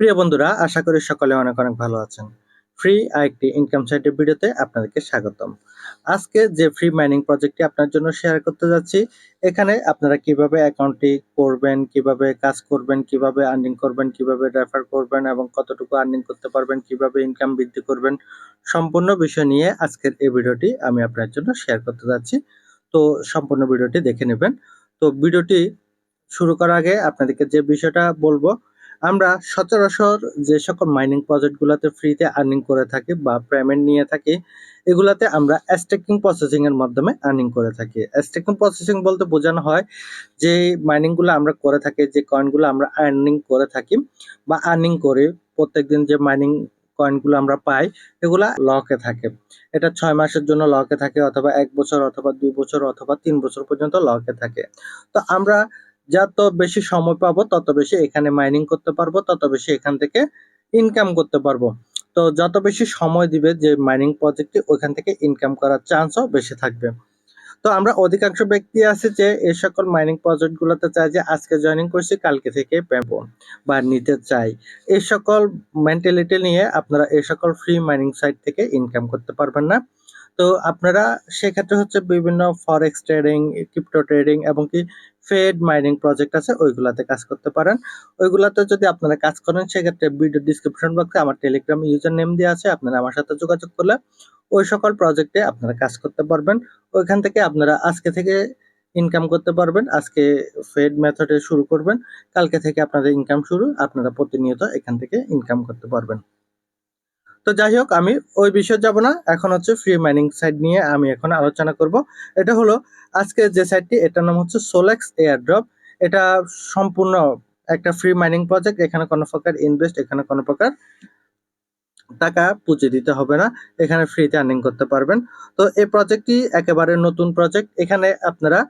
প্রিয় বন্ধুরা, আশা করি সকলে অনেক অনেক ভালো আছেন। ফ্রি আরেকটি ইনকাম সাইটের ভিডিওতে আপনাদেরকে স্বাগতম। আজকে যে ফ্রি মাইনিং প্রজেক্টটি আপনার জন্য শেয়ার করতে যাচ্ছি, এখানে আপনারা কীভাবে অ্যাকাউন্টটি করবেন, কীভাবে কাজ করবেন, কীভাবে আর্নিং করবেন, কীভাবে রেফার করবেন এবং কতটুকু আর্নিং করতে পারবেন, কীভাবে ইনকাম বৃদ্ধি করবেন, সম্পূর্ণ বিষয় নিয়ে আজকের এই ভিডিওটি আমি আপনার জন্য শেয়ার করতে যাচ্ছি। তো সম্পূর্ণ ভিডিওটি দেখে নেবেন। তো ভিডিওটি শুরু করার আগে আপনাদেরকে যে বিষয়টা বলব আমরা সচরাচর যে সকল মাইনিং প্রজেক্টগুলোতে ফ্রিতে আর্নিং করে থাকি বা পেমেন্ট নিয়ে থাকি, এগুলাতে আমরা স্টেকিং প্রসেসিং এর মাধ্যমে আর্নিং করে থাকি। স্টেকিং প্রসেসিং বলতে বোঝানো হয় যে মাইনিংগুলো আমরা করে থাকি, যে কয়েনগুলো আমরা আর্নিং করে থাকি বা আর্নিং করে, প্রত্যেকদিন যে মাইনিং কয়েনগুলো আমরা পাই, এগুলা লকে থাকে। এটা ছয় মাসের জন্য লকে থাকে অথবা এক বছর অথবা দুই বছর অথবা তিন বছর পর্যন্ত লকে থাকে। তো আমরা যত বেশি সময় পাবো, তত বেশি এখানে মাইনিং করতে পারব, তত বেশি এখান থেকে ইনকাম করতে পারব। তো যত বেশি সময় দিবে যে মাইনিং প্রজেক্টে ওইখান থেকে ইনকাম করার চান্সও বেশি থাকবে। তো আমরা অধিকাংশ ব্যক্তি আছে যে এই সকল মাইনিং প্রজেক্ট গুলোতে চাই যে আজকে জয়েনিং করছি, কালকে থেকে পাবো বা নিতে চাই। এই সকল মেন্টালিটি নিয়ে আপনারা এই সকল ফ্রি মাইনিং সাইট থেকে ইনকাম করতে পারবেন না। তো আপনারা সেক্ষেত্রে হচ্ছে বিভিন্ন ফরেক্স ট্রেডিং ক্রিপ্টো ট্রেডিং এবং কি ফেড মাইনিং প্রজেক্ট আছে, ওইগুলাতে কাজ করতে পারেন। ওইগুলাতে যদি আপনারা কাজ করেন, সেক্ষেত্রে ভিডিও ডিসক্রিপশন বক্সে আমার টেলিগ্রাম ইউজার নেম দেওয়া আছে, আপনারা আমার সাথে যোগাযোগ করলে ওই সকল প্রজেক্টে আপনারা কাজ করতে পারবেন। ওইখান থেকে আপনারা আজকে থেকে ইনকাম করতে পারবেন, আজকে ফেড মেথডে শুরু করবেন, কালকে থেকে আপনাদের ইনকাম শুরু, আপনারা প্রতিনিয়ত এখান থেকে ইনকাম করতে পারবেন। তো যাই হোক, আমি ওই বিষয়ে যাব না। এখন হচ্ছে ফ্রি মাইনিং সাইট নিয়ে আমি এখন আলোচনা করব। এটা হলো আজকে যে সাইটটি এটার নাম হচ্ছে সোলেক্স এয়ার ড্রপ এটা সম্পূর্ণ একটা ফ্রি মাইনিং প্রজেক্ট এখানে কোনো প্রকার ইনভেস্ট এখানে কোনো প্রকার টাকা পুঁজি দিতে হবে না, এখানে ফ্রিতে আর্নিং করতে পারবেন। তো এই প্রজেক্টটি একেবারে নতুন প্রজেক্ট এখানে আপনারা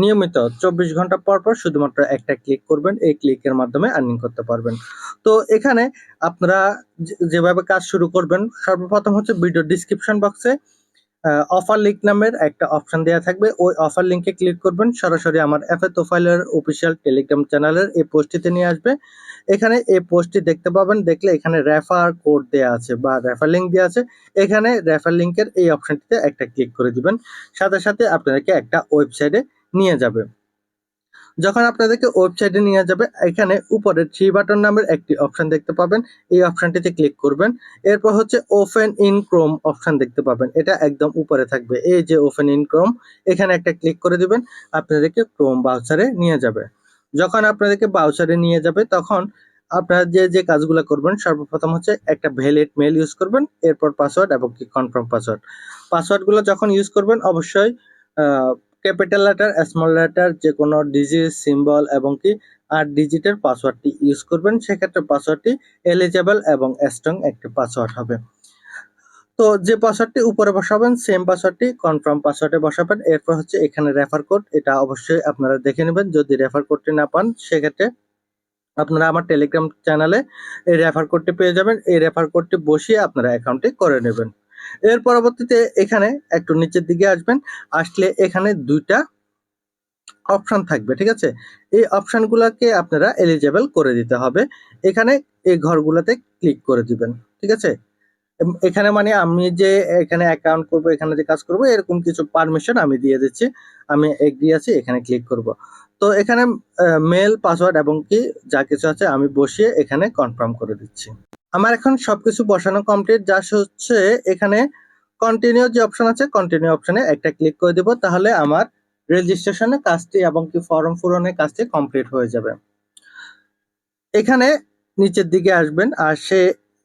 নিয়মিত চব্বিশ ঘণ্টা পর পর শুধুমাত্র একটা ক্লিক করবেন, এই ক্লিকের মাধ্যমে আর্নিং করতে পারবেন। তো এখানে আপনারা যেভাবে কাজ শুরু করবেন, সর্বপ্রথম হচ্ছে ভিডিও ডিসক্রিপশন বক্সে অফার লিঙ্ক নামের একটা অপশন দেওয়া থাকবে। ওই অফার লিঙ্কে ক্লিক করবেন। সরাসরি আমার এফএ তোফাইলের অফিসিয়াল টেলিগ্রাম চ্যানেলের এই পোস্টটিতে নিয়ে আসবে। এখানে এই পোস্টটি দেখতে পাবেন। দেখলে এখানে রেফার কোড দেওয়া আছে বা রেফার লিঙ্ক দেওয়া আছে। এখানে রেফার লিঙ্কের এই অপশনটিতে একটা ক্লিক করে দিবেন। সাথে সাথে আপনাদেরকে একটা ওয়েবসাইটে নিয়ে যাবে। যখন আপনাদেরকে ওয়েবসাইটে নিয়ে যাবে, এখানে উপরে থ্রি বাটন নামের একটি অপশন দেখতে পাবেন। এই অপশনটিতে ক্লিক করবেন। এরপর হচ্ছে ওপেন ইন ক্রোম অপশন দেখতে পাবেন। এটা একদম উপরে থাকবে। এই যে ওপেন ইন ক্রোম এখানে একটা ক্লিক করে দিবেন। আপনাদেরকে ক্রোম বাউচারে নিয়ে যাবে। যখন আপনাদেরকে বাউচারে নিয়ে যাবে, তখন আপনারা যে যে কাজগুলো করবেন, সর্বপ্রথম হচ্ছে একটা ভ্যালিড মেল ইউজ করবেন, এরপর পাসওয়ার্ড এবং কি কনফার্ম পাসওয়ার্ড পাসওয়ার্ডগুলো যখন ইউজ করবেন, অবশ্যই ক্যাপিটাল লেটার স্মল লেটার যে কোনো ডিজিট সিম্বল এবং কি আট ডিজিটের পাসওয়ার্ডটি ইউজ করবেন, সেক্ষেত্রে পাসওয়ার্ডটি এলিজেবল এবং স্ট্রং একটি পাসওয়ার্ড হবে। তো যে পাসওয়ার্ডটি উপরে বসাবেন সেম পাসওয়ার্ডটি কনফার্ম পাসওয়ার্ডে বসাবেন, এরপর হচ্ছে এখানে রেফার কোড এটা অবশ্যই আপনারা দেখে নেবেন, যদি রেফার কোডটি না পান, সেক্ষেত্রে আপনারা আমার টেলিগ্রাম চ্যানেলে এই রেফার কোডটি পেয়ে যাবেন, এই রেফার কোডটি বসিয়ে আপনারা অ্যাকাউন্টটি করে নেবেন। এর পরবর্তীতে এখানে একটু নিচের দিকে আসবেন, আসলে এখানে দুইটা অপশন থাকবে, ঠিক আছে? এই অপশনগুলোকে আপনারা এলিজেবল করে দিতে হবে। এখানে এই ঘরগুলোতে ক্লিক করে দিবেন, ঠিক আছে? এখানে মানে আমি যে এখানে অ্যাকাউন্ট করব, এখানে যে কাজ করব, এরকম কিছু পারমিশন আমি দিয়ে দিচ্ছি। আমি এগ্রি আছি, এখানে ক্লিক করব। তো এখানে মেল পাসওয়ার্ড এবং কি যা কিছু আছে আমি বসিয়ে এখানে কনফার্ম করে দিচ্ছি। আমার এখন সবকিছু বসানো কমপ্লিট যা হচ্ছে এখানে কন্টিনিউ যে অপশন আছে কন্টিনিউ অপশনে একটা ক্লিক করে দিব, তাহলে আমার রেজিস্ট্রেশনের কাজটি এবং কি ফর্ম পূরণের কাজটি কমপ্লিট হয়ে যাবে। এখানে নিচের দিকে আসবেন, আর সে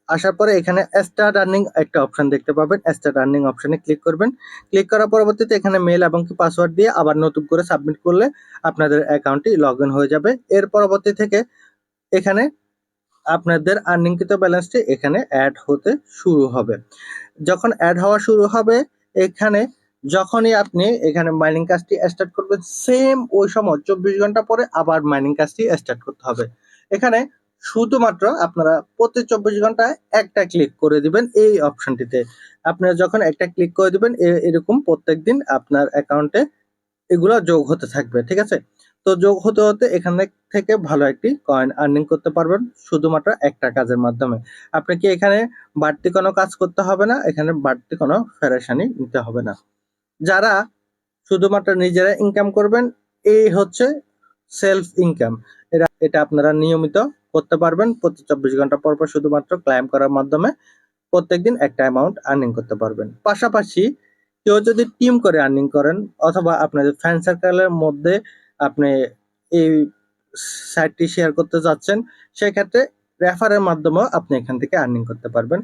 আসার পরে এখানে স্টার্ট আর্নিং একটা অপশন দেখতে পাবেন। স্টার্ট আর্নিং অপশনে ক্লিক করবেন। ক্লিক করার পরবর্তীতে এখানে মেল এবং কি পাসওয়ার্ড দিয়ে আবার নতুন করে সাবমিট করলে আপনাদের অ্যাকাউন্টটি লগ হয়ে যাবে। এর পরবর্তী থেকে এখানে আপনাদের আর্নিংকৃত ব্যালেন্সটি এখানে অ্যাড হতে শুরু হবে। যখন অ্যাড হওয়া শুরু হবে, এখানে যখনই আপনি এখানে মাইনিং কাজটি স্টার্ট করবেন সেম ওই সময় চব্বিশ ঘণ্টা পরে আবার মাইনিং কাজটি স্টার্ট করতে হবে। এখানে শুধুমাত্র আপনারা প্রতি চব্বিশ ঘন্টায় একটা ক্লিক করে দিবেন এই অপশনটিতে আপনারা যখন একটা ক্লিক করে দিবেন এরকম প্রত্যেক দিন আপনার অ্যাকাউন্টে এগুলো যোগ হতে থাকবে, ঠিক আছে? তো যোগ হতে হতে এখান থেকে ভালো একটি কয়েন আর্নিং করতে পারবেন শুধুমাত্র একটা কাজের মাধ্যমে। আপনাকে এখানে বাড়তি কোনো কাজ করতে হবে না, এখানে বাড়তি কোনো ফেরেশানি নিতে হবে না। যারা শুধুমাত্র নিজেরা ইনকাম করবেন, এই হচ্ছে সেলফ ইনকাম এটা এটা আপনারা নিয়মিত করতে পারবেন। প্রতি চব্বিশ ঘণ্টা পর পর শুধুমাত্র ক্লাইম করার মাধ্যমে প্রত্যেকদিন একটা অ্যামাউন্ট আর্নিং করতে পারবেন। পাশাপাশি কেউ যদি টিম করে আর্নিং করেন অথবা আপনাদের ফ্যান সার্কেলের মধ্যে আপনি এই সাইটটি শেয়ার করতে যাচ্ছেন, সেক্ষেত্রে রেফারের মাধ্যমেও আপনি এখান থেকে আর্নিং করতে পারবেন।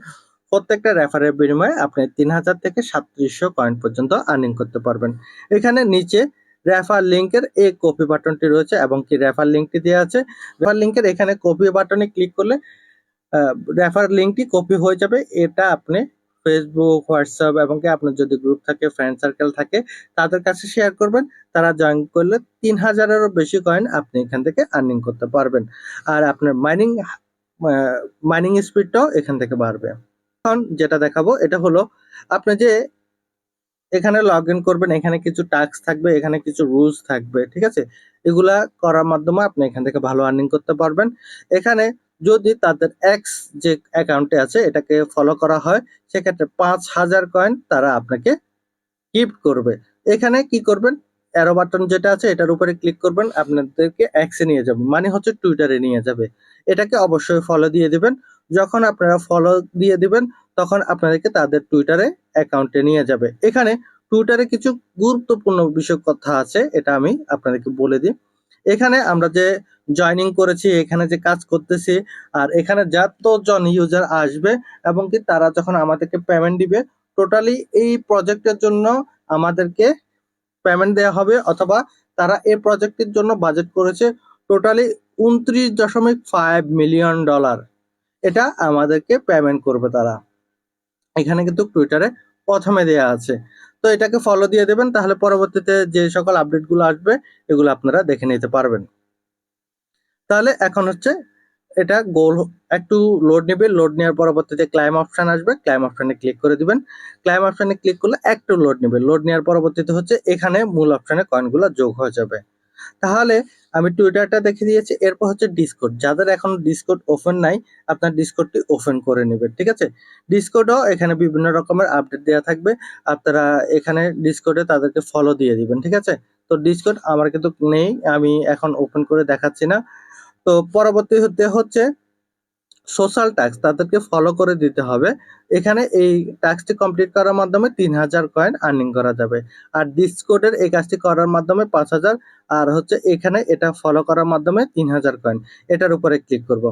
প্রত্যেকটা রেফারের বিনিময়ে আপনি তিন হাজার থেকে সাতত্রিশশো কয়েন পর্যন্ত আর্নিং করতে পারবেন। এখানে নিচে রেফার লিঙ্কের এই কপি বাটনটি রয়েছে এবং কি রেফার লিঙ্কটি দেওয়া আছে। রেফার লিঙ্কের এখানে কপি বাটনে ক্লিক করলে রেফার লিঙ্কটি কপি হয়ে যাবে। এটা আপনি ফেসবুক হোয়াটসঅ্যাপ এবং কি আপনার যদি গ্রুপ থাকে ফ্রেন্ড সার্কেল থাকে, তাদের কাছে শেয়ার করবেন। তারা জয়েন করলে তিন হাজারেরও বেশি কয়েন আপনি এখান থেকে আর্নিং করতে পারবেন। আর আপনার মাইনিং মাইনিং স্পিডটাও এখান থেকে বাড়বে। এখন যেটা দেখাবো, এটা হলো, আপনি যে এখানে লগ ইন করবেন, এখানে কিছু টাস্ক থাকবে, এখানে কিছু রুলস থাকবে, ঠিক আছে? এগুলা করার মাধ্যমে আপনি এখান থেকে ভালো আর্নিং করতে পারবেন। এখানে যদি তাদের এক্স যে অ্যাকাউন্টে আছে, এটাকে ফলো করা হয়, সেক্ষেত্রে পাঁচ হাজার কয়েন তারা আপনাকে গিফট করবে। এখানে কি করবেন? অ্যারো বাটন যেটা আছে, এটার উপরে ক্লিক করবেন, আপনাদেরকে এক্সে নিয়ে যাবে মানে হচ্ছে টুইটারে নিয়ে যাবে। এটাকে অবশ্যই ফলো দিয়ে দিবেন। যখন আপনারা ফলো দিয়ে দিবেন, তখন আপনাদেরকে তাদের টুইটারে অ্যাকাউন্টে নিয়ে যাবে। এখানে টুইটারে কিছু গুরুত্বপূর্ণ বিষয় কথা আছে, এটা আমি আপনাদেরকে বলে দিই। এখানে আমরা যে জয়নিং করেছি, এখানে যে কাজ করতেছি, আর এখানে যতজন ইউজার আসবে, এবং কি তারা যখন আমাদেরকে পেমেন্ট দিবে টোটালি এই প্রজেক্টের জন্য আমাদেরকে পেমেন্ট দেওয়া হবে, অথবা তারা এই প্রজেক্টের জন্য বাজেট করেছে টোটালি উনত্রিশ দশমিক ফাইভ মিলিয়ন ডলার এটা আমাদেরকে পেমেন্ট করবে তারা। এখানে কিন্তু টুইটারে প্রথমে দেয়া আছে। তো এটাকে ফলো দিয়ে দেবেন, তাহলে পরবর্তীতে যে সকল আপডেটগুলো আসবে, এগুলো আপনারা দেখে নিতে পারবেন। তাহলে এখন হচ্ছে এটা গোল একটু লোড নেবে। লোড নেওয়ার পরবর্তীতে ক্লাইম অপশন আসবে। ক্লাইম অপশনে ক্লিক করে দিবেন। ক্লাইম অপশনে ক্লিক করলে একটু লোড নেবে। লোড নেওয়ার পরবর্তীতে হচ্ছে এখানে মূল অপশনে কয়েনগুলো যোগ হয়ে যাবে। তাহলে আমি টুইটারটা দেখে দিয়েছি, এরপর হচ্ছে ডিসকোড যাদের এখন ডিসকোড ওপেন নাই, আপনার ডিসকোডটি ওপেন করে নেবেন, ঠিক আছে? ডিসকোডও এখানে বিভিন্ন রকমের আপডেট দেওয়া থাকবে, আপনারা এখানে ডিসকোডে তাদেরকে ফলো দিয়ে দিবেন, ঠিক আছে? তো ডিসকোড আমার কিন্তু নেই, আমি এখন ওপেন করে দেখাচ্ছি না। তো পরবর্তী হতে হচ্ছে সোশ্যাল ট্যাক্স তাদেরকে ফলো করে দিতে হবে। এখানে এই ট্যাক্সটি কমপ্লিট করার মাধ্যমে তিন হাজার কয়েন আর্নিং করা যাবে। আর ডিসকোডের এই কাজটি করার মাধ্যমে পাঁচ হাজার, আর হচ্ছে এখানে এটা ফলো করার মাধ্যমে তিন হাজার কয়েন এটার উপরে ক্লিক করব।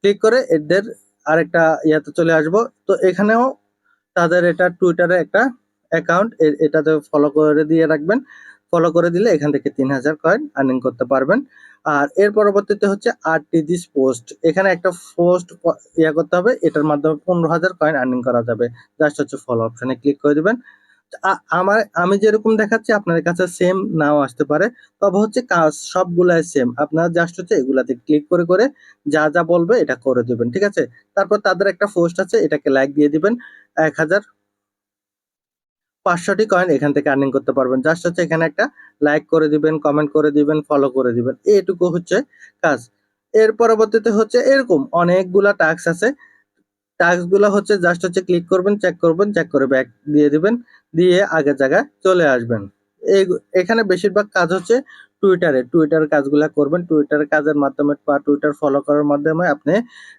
ক্লিক করে এদের আরেকটা ইয়াতে চলে আসব। তো এখানেও তাদের এটা টুইটারে একটা অ্যাকাউন্ট এটাতে ফলো করে দিয়ে রাখবেন। ফলো করে দিলে এখান থেকে তিন হাজার কয়েন আর্নিং করতে পারবেন। আর এর পরবর্তীতে হচ্ছে আরটিজিস পোস্ট। এখানে একটা পোস্ট ইয়া করতে হবে, এটার মাধ্যমে পনেরো হাজার কয়েন আর্নিং করা যাবে। জাস্ট হচ্ছে ফলো অপশানে ক্লিক করে দিবেন। আমার, আমি যেরকম দেখাচ্ছি আপনাদের কাছে সেম নাও আসতে পারে। তবে হচ্ছে কাজ সবগুলাই সেম আপনারা জাস্ট হচ্ছে এগুলাতে ক্লিক করে করে যা যা বলবে এটা করে দিবেন, ঠিক আছে? তারপর তাদের একটা পোস্ট আছে, এটাকে লাইক দিয়ে দিবেন। এক হাজার পাঁচশোটি কয়েন এখান থেকে আর্নিং করতে পারবেন। জাস্ট হচ্ছে এখানে একটা লাইক করে দিবেন কমেন্ট করে দিবেন ফলো করে দিবেন। এইটুকু হচ্ছে কাজ। এর পরবর্তীতে হচ্ছে এরকম অনেকগুলা টাস্ক আছে। টাস্কগুলো হচ্ছে জাস্ট হচ্ছে ক্লিক করবেন চেক করবেন চেক করে ব্যাক দিয়ে দিবেন, দিয়ে আগের জায়গায় চলে আসবেন। এই এখানে বেশিরভাগ কাজ হচ্ছে টুইটারে টুইটার কাজগুলো করবেন। টুইটার কাজের মাধ্যমে বা টুইটার ফলো করার মাধ্যমে আপনি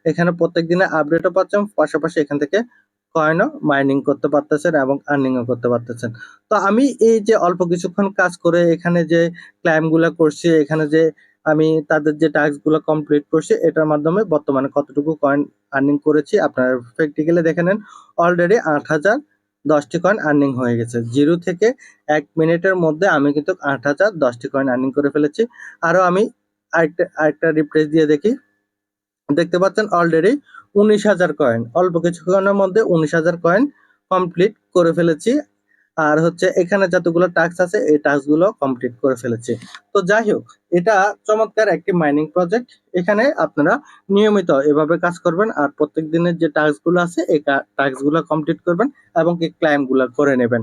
এখানে প্রত্যেক দিনে আপডেটও পাচ্ছেন। পাশাপাশি এখান থেকে কয়েনও মাইনিং করতে পারতেছেন এবং আর্নিংও করতে পারতেছেন। তো আমি এই যে অল্প কিছুক্ষণ কাজ করে এখানে যে ক্লাইমগুলা করছি, এখানে যে আমি তাদের যে টাস্কগুলো কমপ্লিট করছি, এটার মাধ্যমে বর্তমানে কতটুকু কয়েন আর্নিং করেছি আপনারা প্র্যাকটিক্যালি দেখে নেন অলরেডি আট হাজার দশটি কয়েন আর্নিং হয়ে গেছে। জিরো থেকে এক মিনিটের মধ্যে আমি কিন্তু আট হাজার দশটি কয়েন আর্নিং করে ফেলেছি। আরও আমি আরেকটা আরেকটা রিপ্লেস দিয়ে দেখি। দেখতে পাচ্ছেন অলরেডি উনিশ হাজার কয়েন অল্প কিছুক্ষণের মধ্যে উনিশ হাজার কয়েন কমপ্লিট করে ফেলেছি। আর হচ্ছে এখানে যতগুলো টাস্ক আছে, এই টাস্কগুলো কমপ্লিট করে ফেলেছি। তো যাই হোক, এটা চমৎকার একটি মাইনিং প্রজেক্ট এখানে আপনারা নিয়মিত এভাবে কাজ করবেন আর প্রত্যেক দিনের যে টাস্কগুলো আছে, এই টাস্কগুলো কমপ্লিট করবেন এবং কি ক্লাইমগুলো করে নেবেন।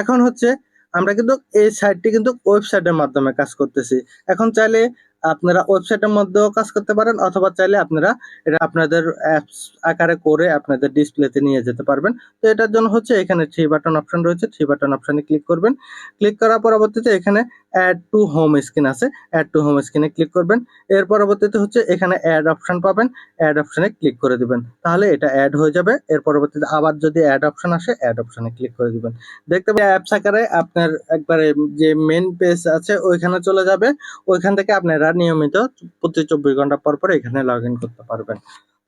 এখন হচ্ছে আমরা কিন্তু এই সাইটটি কিন্তু ওয়েবসাইটের মাধ্যমে কাজ করতেছি। এখন চাইলে আপনারা ওয়েবসাইটের মধ্যেও কাজ করতে পারেন, অথবা চাইলে আপনারা এটা আপনাদের অ্যাপস আকারে করে আপনাদের ডিসপ্লেতে নিয়ে যেতে পারবেন। তো এটার জন্য হচ্ছে এখানে থ্রি বাটন অপশন রয়েছে থ্রি বাটন অপশনে ক্লিক করবেন। ক্লিক করার পরবর্তীতে এখানে অ্যাড টু হোম স্ক্রিন আছে অ্যাড টু হোম স্ক্রিনে ক্লিক করবেন, এর পরবর্তীতে হচ্ছে এখানে অ্যাড অপশন পাবেন অ্যাড অপশনে ক্লিক করে দিবেন, তাহলে এটা অ্যাড হয়ে যাবে, এর পরবর্তীতে আবার যদি অ্যাড অপশন আসে অ্যাড অপশনে ক্লিক করে দিবেন, দেখতে পাবেন অ্যাপস আকারে আপনার একবারে যে মেন পেজ আছে ওইখানে চলে যাবে, ওইখান থেকে আপনারা নিয়মিত প্রতি চব্বিশ ঘণ্টা পর পর এখানে লগ করতে পারবেন,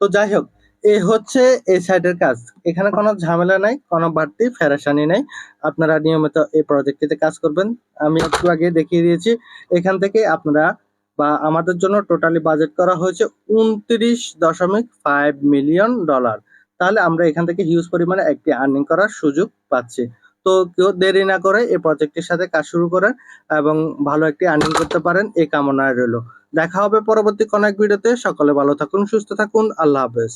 তো যাই হোক এই হচ্ছে এই সাইটের কাজ। এখানে কোনো ঝামেলা নাই, কোনো বাড়তি ফেরাসানি নাই। আপনারা নিয়মিত এই প্রজেক্টটিতে কাজ করবেন। আমি একটু আগে দেখিয়ে দিয়েছি, এখান থেকে আপনারা বা আমাদের জন্য টোটালি বাজেট করা হয়েছে উনত্রিশ দশমিক ফাইভ মিলিয়ন ডলার তাহলে আমরা এখান থেকে হিউজ পরিমাণে একটি আর্নিং করার সুযোগ পাচ্ছি। তো কেউ দেরি না করে এই প্রজেক্টের সাথে কাজ শুরু করেন এবং ভালো একটি আর্নিং করতে পারেন, এই কামনায় রইল। দেখা হবে পরবর্তী কোনো এক ভিডিওতে সকলে ভালো থাকুন, সুস্থ থাকুন। আল্লাহ হাফেজ।